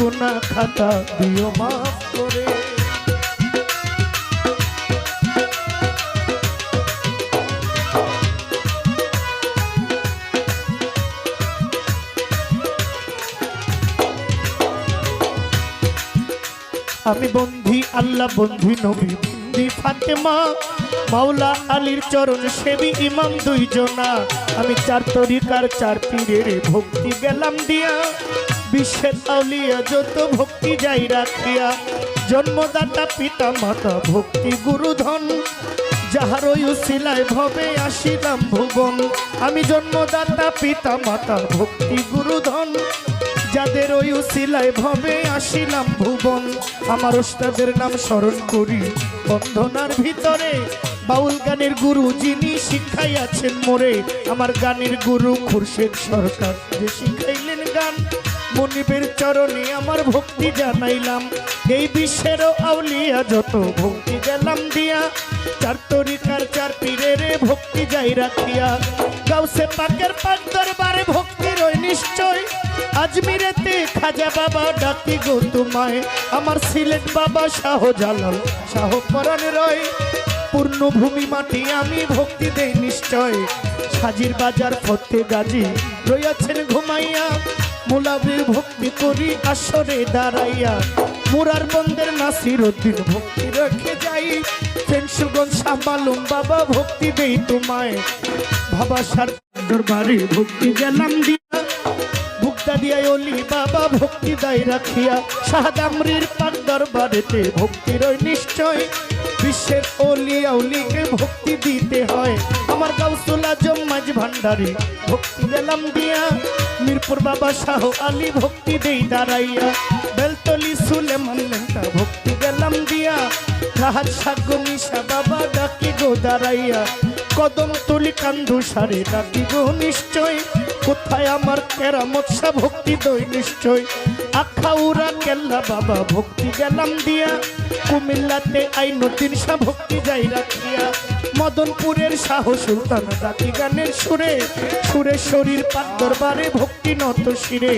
গুনা খাতা দিও মাফ করে। আমি বন্ধি আল্লাহ, বন্ধি নবী, বন্ধি ফাতেমা, মাওলা আলীর চরণ সেবী ইমাম দুইজনা। আমি চার তরিকার চার পীরের ভক্তি গেলাম দিয়া। বিশ্বের আউলিয়া যত ভক্তি যাই রাখিয়া, জন্মদাতা পিতা, মাতা, ভক্তি গুরুধন, যাহার শিলায় ভবে আসিলাম ভুবন। আমি জন্মদাতা পিতা, মাতা, ভক্তি গুরুধন, যাদের ওই উসিলায় ভবে আসিলাম ভুবন। আমার ওস্তাদের নাম স্মরণ করি বন্ধনার ভিতরে। বাউল গানের গুরু যিনি শিক্ষাই আছেন মোরে, আমার গানের গুরু খুরশেদ সরকার। যে শিখাইলেন গান মনিবের চরণে আমার ভক্তি জানাইলাম। এই বিশ্বেরও আউলিয়া যত ভক্তি গেলাম দিয়া, চার তরিকার চার পীরের ভক্তি যাই রাখিয়া। গাউসে পাকের পাক দরবারে ভক্তি ওই নিশ্চয়। আজমিরেতে খাজা বাবা ডাকি গো তোমায়। আমার সিলেট বাবা শাহ জালাল শাহ পরাণ রয়। পূর্ণভূমি মাটি আমি ভক্তি দেই নিশ্চয়। সাজির বাজার ফতে গাজী রইয়াছেন ঘুমাইয়া। মুলাবির ভক্তি করি আসরে দাঁড়াইয়া। মুরার বন্দের নাসির উদ্দিন ভক্তি রেখে যাই। ফেনসুগঞ্জ সামালুম বাবা ভক্তি দেই তোমায়। বাবা সার দরবারে ভক্তি গেলাম দিয়া। ভুক্তা দিয়া অলি বাবা ভক্তি দায় রাখিয়া। শাহদামরির পাক দরবারেতে ভক্তির ওই নিশ্চয়। বিশ্বের অলি আউলিকে ভক্তি দিতে হয়। আমার মাঝ ভান্ডারি, ভক্তি গেলাম দিয়া। মিরপুর বাবা শাহ আলী ভক্তি দেই দাঁড়াইয়া। বেলতলি সুলেমান লেন্টা ভক্তি গেলাম দিয়া। রাহাত সাগ্য নিশা বাবা ডাকি গো দাঁড়াইয়া। কদম তুলি কান্দু সারে ডাকি গো নিশ্চয়। কোথায় আমার কেরামত ভক্তি দই নিশ্চয়। আখাউরা কেল্লা বাবা ভক্তি গেলাম দিয়া। কুমিল্লাতে আই নতুন সা ভক্তি যাই রাখিয়া। মদনপুরের শাহ সুলতান জাতি গানের সুরে সুরে শরীর পাক দরবারে ভক্তি নত শিরে।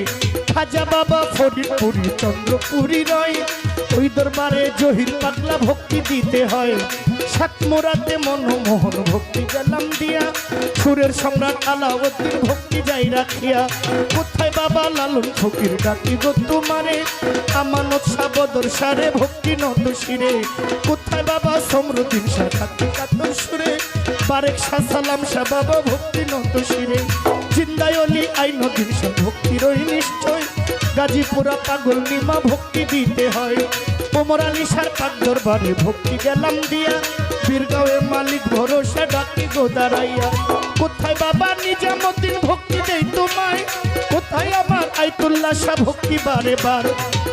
খাজা বাবা ফরিদপুরি, চন্দ্রপুরি রয় ওই দরবারে জহির পাগলা ভক্তি দিতে হয়। সাত সাতমোরাতে মনমোহন ভক্তি গেলাম দিয়া। সুরের সম্রাট আলাউদ্দিন ভক্তি যাই রাখিয়া। কোথায় বাবা লালন ফকির ডাকি গো তোমারে? আমানত সাবদর সারে ভক্তি নত শিরে। কোথায় বাবা সমরুদ্দিন শাহ থাকতে কাতর সুরে? বারেক শাহ সালাম শাহ বাবা ভক্তি নত শিরে। জিন্দায় অলি আইনদিন শাহ ভক্তি রই নিশ্চয়। গাজীপুরা পাগল নিমা ভক্তি দিতে হয়। ওমর আলী সার পাক দরবারে ভক্তি গেলাম দিয়া। বীরগাঁওয়ের মালিক ভরসা ডাকি গো দাঁড়াইয়া। কোথায় বাবা নিজামুদ্দিন ভক্তি দেই তোমায়? কোথায় আমার আইতুল্লাহ শাহ ভক্তি বারে বার?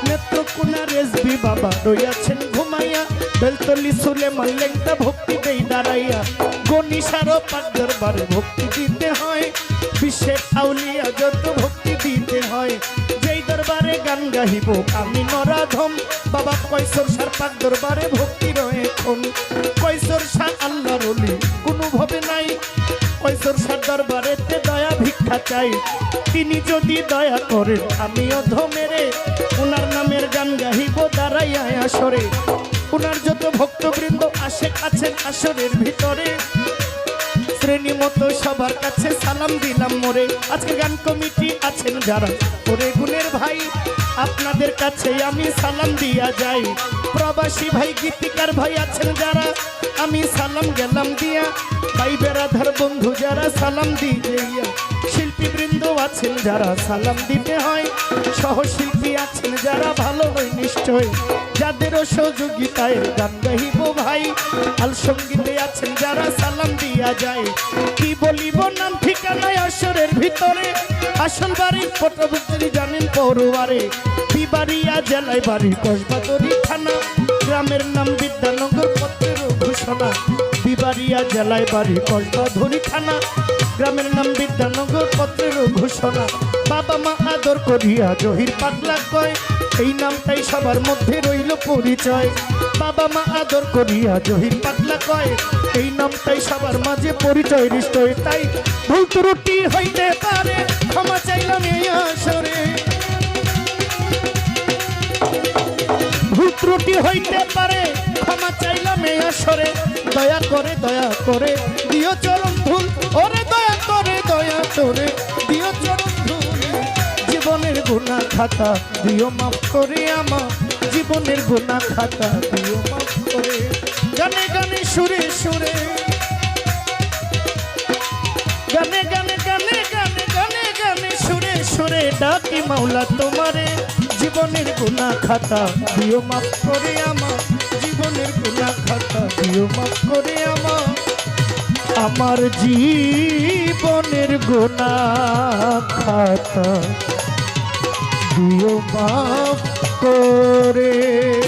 নেত্রকোনা রেসবি বাবা রইয়াছেন ঘুমাইয়া। বেলতলি সুলেমান লেংটা ভক্তি দেই দাঁড়াইয়া। গনিসারও পাক দরবারে ভক্তি দিতে হয়। বিশ্বের আউলিয়া গাহিব আমি নরাধম। বাবা কৈশোর সার পাক দরবারে ভক্তি এখন। কৈশোর শাহ আল্লাহর অলি, কোনো ভাবে নাই। কৈশোর সার দরবারেতে দয়া ভিক্ষা চাই। তিনি যদি দয়া করেন আমি অধমেরে ওনার নামের গান গাহিব দাঁড়াইয়া আসরে। ওনার যত ভক্তবৃন্দ আসে, আছেন আসরের ভিতরে। শ্রেণি মতো সবার কাছে সালাম দিলাম মোরে। আজকে গান কমিটি আছেন যারা, ওরে গুণের ভাই। আপনাদের কাছে আমি সালাম দিয়া যাই। প্রবাসী ভাই, গীতিকার ভাই আছেন যারা, আমি সালাম গেলাম দিয়া। ভাই, বেড়াধার বন্ধু যারা, সালাম দিয়ে বৃন্দ আছেন যারা সালাম দিতে হয়, সহশিল্পী আছেন যারা ভালো হয় নিশ্চয়। যাদেরও সহযোগিতায় গান গাহিব ভাই, আল সঙ্গীতে আছেন যারা সালাম দিয়া যায়। কি বলিব নাম ঠিকানায় আসরের ভিতরে? আসল বাড়ির পটবুদ্ধি জানেন পৌরবারে বিবাড়িয়া জেলায় বাড়ি কসবাতরি থানা। গ্রামের নাম বিদ্যানগর পত্রের ঘোষণা। বিবাড়িয়া জেলায় বাড়ি কসবাধরি থানা। গ্রামের নাম বিদ্যানগর, পত্রের ঘোষণা। বাবা মা আদর করিয়া জহির পাতলা কয়, এই নামটাই সবার মধ্যে রইল পরিচয়। বাবা মা আদর করিয়া জহির পাতলা কয়, এই নামটাই সবার মাঝে পরিচয় নিশ্চয়। তাই ভুল ত্রুটি হইতে পারে, ক্ষমা চাইলাম এই আসরে। ত্রুটি হইতে পারে, ক্ষমা চাইলাম এই আসরে। দয়া করে দয়া করে, দিও চরণ খাতা, দিও মাফ করে আমার জীবনের গুণা খাতা, দিও মাফ করে। গানে গানে সুরে সুরে। গানে গানে গানে গানে গানে গানে সুরে সুরে ডাকি মাওলা তোমারে। জীবনের গুণা খাতা, দিও মাফ করে আমার জীবনের গুণা খাতা, দিও মাফ করে আমার। আমার জীবনের গুণা খাতা। দিও পাপ করে।